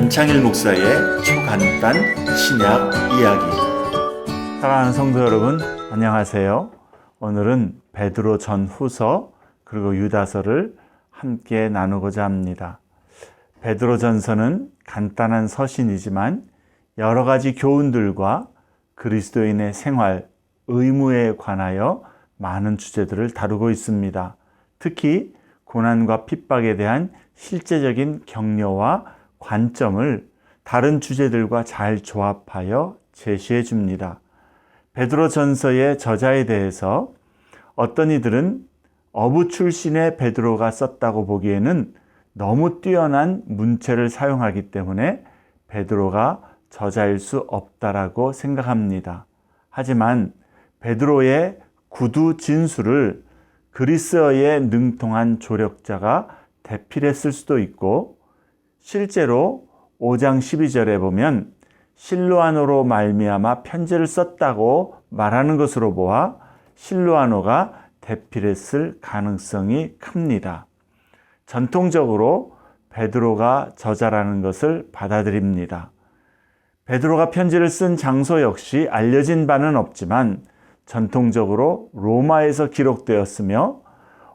안창일 목사의 초간단 신약 이야기. 사랑하는 성도 여러분, 안녕하세요. 오늘은 베드로 전 후서 그리고 유다서를 함께 나누고자 합니다. 베드로 전서는 간단한 서신이지만 여러 가지 교훈들과 그리스도인의 생활, 의무에 관하여 많은 주제들을 다루고 있습니다. 특히 고난과 핍박에 대한 실제적인 격려와 관점을 다른 주제들과 잘 조합하여 제시해 줍니다. 베드로 전서의 저자에 대해서 어떤 이들은 어부 출신의 베드로가 썼다고 보기에는 너무 뛰어난 문체를 사용하기 때문에 베드로가 저자일 수 없다라고 생각합니다. 하지만 베드로의 구두 진술을 그리스어에 능통한 조력자가 대필했을 수도 있고 실제로 5장 12절에 보면 실루아노로 말미암아 편지를 썼다고 말하는 것으로 보아 실루아노가 대필했을 가능성이 큽니다. 전통적으로 베드로가 저자라는 것을 받아들입니다. 베드로가 편지를 쓴 장소 역시 알려진 바는 없지만 전통적으로 로마에서 기록되었으며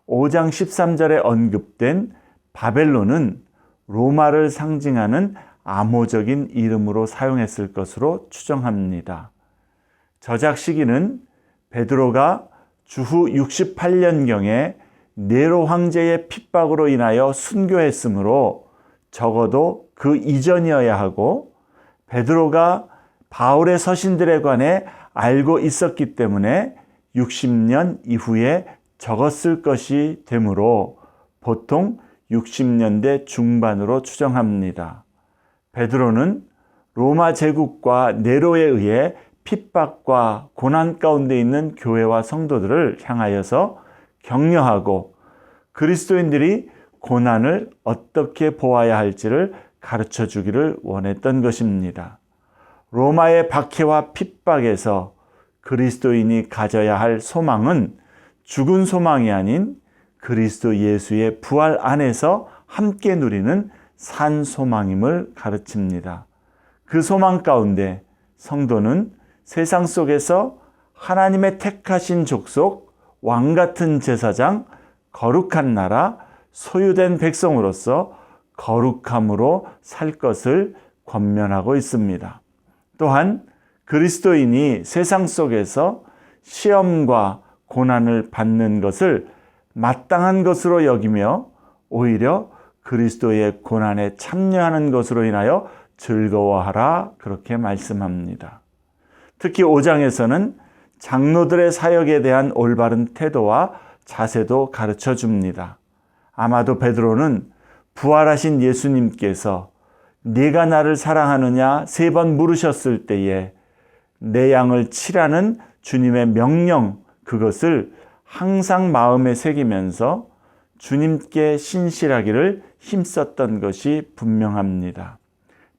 5장 13절에 언급된 바벨론은 로마를 상징하는 암호적인 이름으로 사용했을 것으로 추정합니다. 저작 시기는 베드로가 주후 68년경에 네로 황제의 핍박으로 인하여 순교했으므로 적어도 그 이전이어야 하고 베드로가 바울의 서신들에 관해 알고 있었기 때문에 60년 이후에 적었을 것이 되므로 보통 60년대 중반으로 추정합니다. 베드로는 로마 제국과 네로에 의해 핍박과 고난 가운데 있는 교회와 성도들을 향하여서 격려하고 그리스도인들이 고난을 어떻게 보아야 할지를 가르쳐 주기를 원했던 것입니다. 로마의 박해와 핍박에서 그리스도인이 가져야 할 소망은 죽은 소망이 아닌 그리스도 예수의 부활 안에서 함께 누리는 산 소망임을 가르칩니다. 그 소망 가운데 성도는 세상 속에서 하나님의 택하신 족속, 왕 같은 제사장, 거룩한 나라, 소유된 백성으로서 거룩함으로 살 것을 권면하고 있습니다. 또한 그리스도인이 세상 속에서 시험과 고난을 받는 것을 마땅한 것으로 여기며 오히려 그리스도의 고난에 참여하는 것으로 인하여 즐거워하라 그렇게 말씀합니다. 특히 5장에서는 장로들의 사역에 대한 올바른 태도와 자세도 가르쳐 줍니다. 아마도 베드로는 부활하신 예수님께서 네가 나를 사랑하느냐 세 번 물으셨을 때에 내 양을 치라는 주님의 명령 그것을 항상 마음에 새기면서 주님께 신실하기를 힘썼던 것이 분명합니다.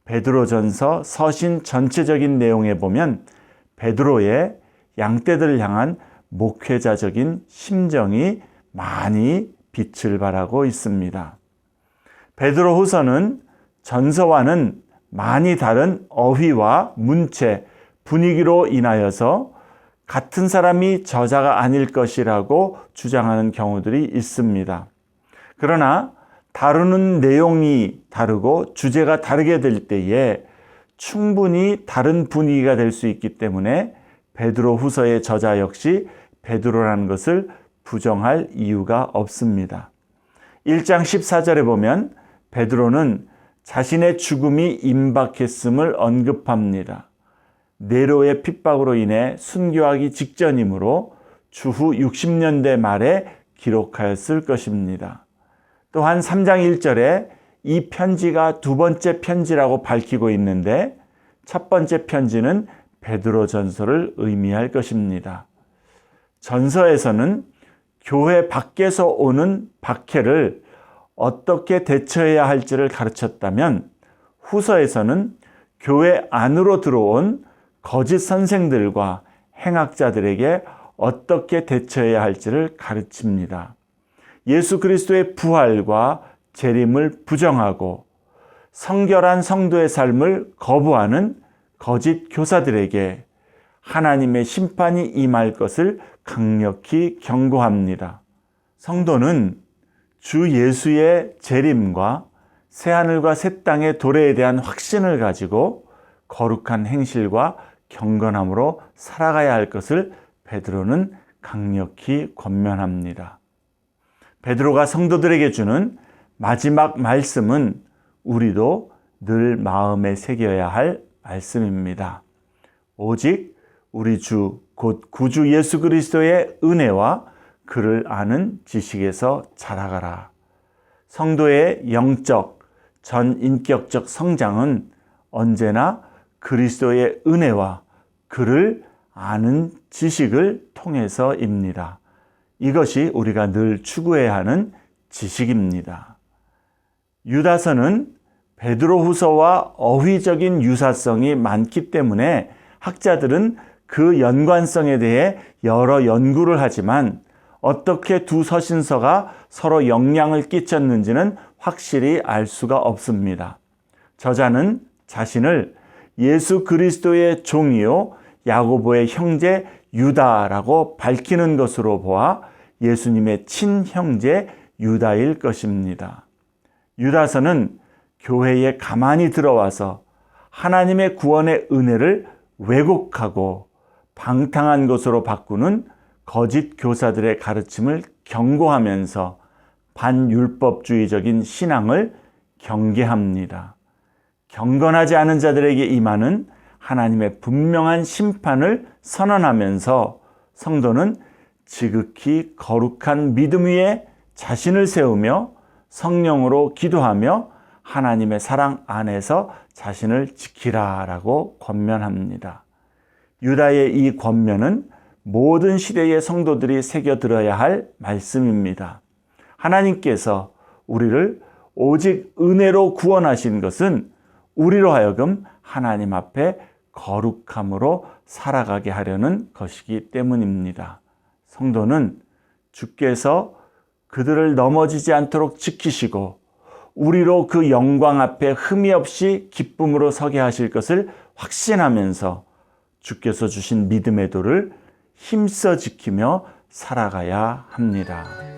베드로전서 서신 전체적인 내용에 보면 베드로의 양떼들을 향한 목회자적인 심정이 많이 빛을 발하고 있습니다. 베드로 후서는 전서와는 많이 다른 어휘와 문체, 분위기로 인하여서 같은 사람이 저자가 아닐 것이라고 주장하는 경우들이 있습니다. 그러나 다루는 내용이 다르고 주제가 다르게 될 때에 충분히 다른 분위기가 될 수 있기 때문에 베드로 후서의 저자 역시 베드로라는 것을 부정할 이유가 없습니다. 1장 14절에 보면 베드로는 자신의 죽음이 임박했음을 언급합니다. 네로의 핍박으로 인해 순교하기 직전이므로 주후 60년대 말에 기록하였을 것입니다. 또한 3장 1절에 이 편지가 두 번째 편지라고 밝히고 있는데 첫 번째 편지는 베드로 전서를 의미할 것입니다. 전서에서는 교회 밖에서 오는 박해를 어떻게 대처해야 할지를 가르쳤다면 후서에서는 교회 안으로 들어온 거짓 선생들과 행악자들에게 어떻게 대처해야 할지를 가르칩니다. 예수 그리스도의 부활과 재림을 부정하고 성결한 성도의 삶을 거부하는 거짓 교사들에게 하나님의 심판이 임할 것을 강력히 경고합니다. 성도는 주 예수의 재림과 새하늘과 새 땅의 도래에 대한 확신을 가지고 거룩한 행실과 경건함으로 살아가야 할 것을 베드로는 강력히 권면합니다. 베드로가 성도들에게 주는 마지막 말씀은 우리도 늘 마음에 새겨야 할 말씀입니다. 오직 우리 주, 곧 구주 예수 그리스도의 은혜와 그를 아는 지식에서 자라가라. 성도의 영적, 전인격적 성장은 언제나 그리스도의 은혜와 그를 아는 지식을 통해서입니다. 이것이 우리가 늘 추구해야 하는 지식입니다. 유다서는 베드로 후서와 어휘적인 유사성이 많기 때문에 학자들은 그 연관성에 대해 여러 연구를 하지만 어떻게 두 서신서가 서로 영향을 끼쳤는지는 확실히 알 수가 없습니다. 저자는 자신을 예수 그리스도의 종이요 야고보의 형제 유다라고 밝히는 것으로 보아 예수님의 친형제 유다일 것입니다. 유다서는 교회에 가만히 들어와서 하나님의 구원의 은혜를 왜곡하고 방탕한 것으로 바꾸는 거짓 교사들의 가르침을 경고하면서 반율법주의적인 신앙을 경계합니다. 경건하지 않은 자들에게 임하는 하나님의 분명한 심판을 선언하면서 성도는 지극히 거룩한 믿음 위에 자신을 세우며 성령으로 기도하며 하나님의 사랑 안에서 자신을 지키라라고 권면합니다. 유다의 이 권면은 모든 시대의 성도들이 새겨 들어야 할 말씀입니다. 하나님께서 우리를 오직 은혜로 구원하신 것은 우리로 하여금 하나님 앞에 거룩함으로 살아가게 하려는 것이기 때문입니다. 성도는 주께서 그들을 넘어지지 않도록 지키시고 우리로 그 영광 앞에 흠이 없이 기쁨으로 서게 하실 것을 확신하면서 주께서 주신 믿음의 도를 힘써 지키며 살아가야 합니다.